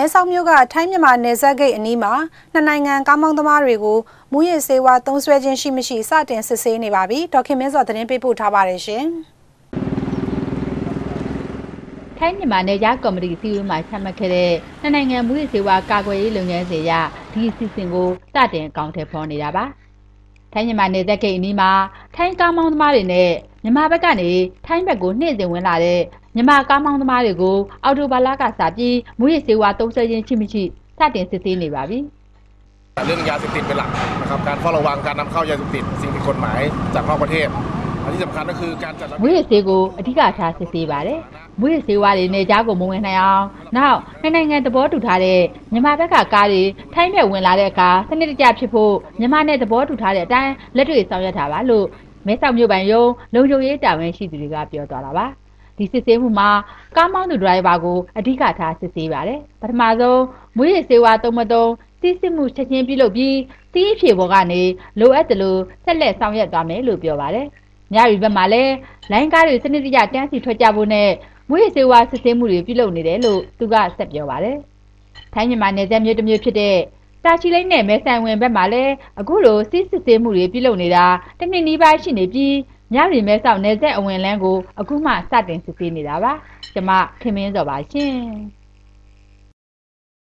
မဲဆောက်မြို့ကထိုင်းမြန်မာနယ်စပ်ဂိတ်အနီးမှာနှစ်နိုင်ငံကားမောင်းသမားတွေကိုမူရစ်စေဝါသုံးစွဲခြင်းရှိမရှိစတင်စစ်ဆေးနေပါပြီဒေါက်ခင်မင်းစောသတင်းပေးပို့ထားပါတယ်ရှင်ထိုင်းမြန်မာနယ်ကြားကော်မတီအစည်းအဝေးမှာချမှတ်ခဲ့တဲ့နှစ်နိုင်ငံမူရစ်စေဝါကာကွယ်ရေးလုပ်ငန်းစဉ်အရဒီအစီအစဉ်ကိုစတင်အကောင့်ထဲပေါ်နေတာပါထိုင်းမြန်မာနယ်စပ်ဂိတ်အနီးမှာထိုင်းကားမောင်းသမားတွေနဲ့မြန်မာဘက်ကနေထိုင်းဘက်ကိုနှင့်စင်ဝင်လာတဲ့ မြန်မာကားမောင်းသမားတွေကိုအော်တိုဘာလကစပြီးမူရစ်စေဝါသုံးစွဲခြင်းရှိမရှိစတင်စစ်ဆေးနေပါပြီ เรื่องยาเสพติดเป็นหลักนะครับการเฝ้าระวังการนำเข้ายาเสพติดสิ่งผิดกฎหมายจากนอกประเทศอันที่สำคัญก็คือการจัดระ မွေ เบียบ းရစေးကိုအဓိကထားစစ်ဆေးပါတယ်။မွေးရစေးဝါတွေနေကြားကိုမဝင်နိုင်အောင်နောက်နှစ်နိုင်ငံသဘောတူထားတဲ့မြန်မာဘက်ကကားတွေထိုင်းဘက်ဝင်လာတဲ့အခါစနစ်တကျဖြစ်ဖို့မြန်မာနဲ့သဘောတူထားတဲ့အတိုင်းလက်တွေ့ဆောင်ရွက်ထားပါလို့မဲဆောက်မြို့ပိုင်ရုံးလုံခြုံရေးတာဝန်ရှိသူတွေကပြောသွားတာပါ။ ဒီစစ်ဆေးမှုမှာကားမောင်းသူဒရိုင်ဘာကိုအဓိကထားစစ်ဆေးပါတယ်။ပထမဆုံးမွေးရစေးဝါသုံးမသုံးစီးစစ်မှုချက်ချင်းပြုလုပ်ပြီးစီးအဖြေပေါ်ကနေလိုအပ်တယ်လို့ဆက်လက်ဆောင်ရွက်သွားမယ်လို့ပြောပါတယ်။ညရီဘက်မှာလည်းလိုင်းကားတွေစနစ်တကျတန်းစီထွက်ကြဖို့နဲ့မွေးစေဝါစစ်ဆေးမှုတွေပြုလုပ်နေတယ်လို့သူကဆက်ပြောပါတယ်။ထိုင်းမြန်မာနယ်စပ်မြို့တစ်မြို့ဖြစ်တဲ့တာချီလိမ့်နဲ့မဲဆိုင်ဝင်ဘက်မှာလည်းအခုလိုစစ်စစ်ဆေးမှုတွေပြုလုပ်နေတာတစ်နှစ်နီးပါးရှိနေပြီး ညရီမဲဆောက်နယ်စပ်အဝင်လန်းကိုအခုမှစတင်စစ်ဆေးနေတာပါ။ကျွန်မခင်မင်းစောပါရှင်။